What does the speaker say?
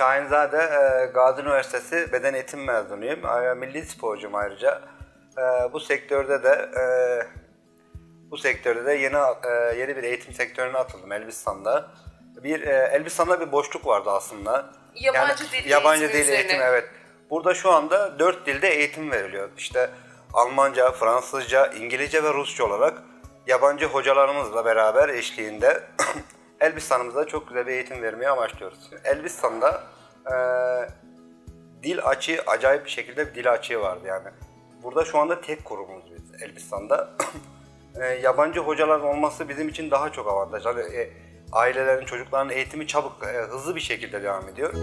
Şahinzade e, Gazi Üniversitesi Beden Eğitim mezunuyum. Milli sporcuyum ayrıca. E, bu sektörde de e, bu sektörde de yeni e, yeni bir eğitim sektörüne atıldım Elbistan'da. Bir e, Elbistan'da bir boşluk vardı aslında. Yabancı dil yabancı eğitimi dil eğitimi üzerine. evet. Burada şu anda dört dilde eğitim veriliyor. İşte Almanca, Fransızca, İngilizce ve Rusça olarak yabancı hocalarımızla beraber eşliğinde Elbistan'ımızda çok güzel bir eğitim vermeyi amaçlıyoruz. Elbistan'da e, dil açığı acayip bir şekilde bir dil açığı vardı yani. Burada şu anda tek kurumuz biz Elbistan'da. E, yabancı hocaların olması bizim için daha çok avantaj. Hani, e, ailelerin, çocukların eğitimi çabuk, e, hızlı bir şekilde devam ediyor.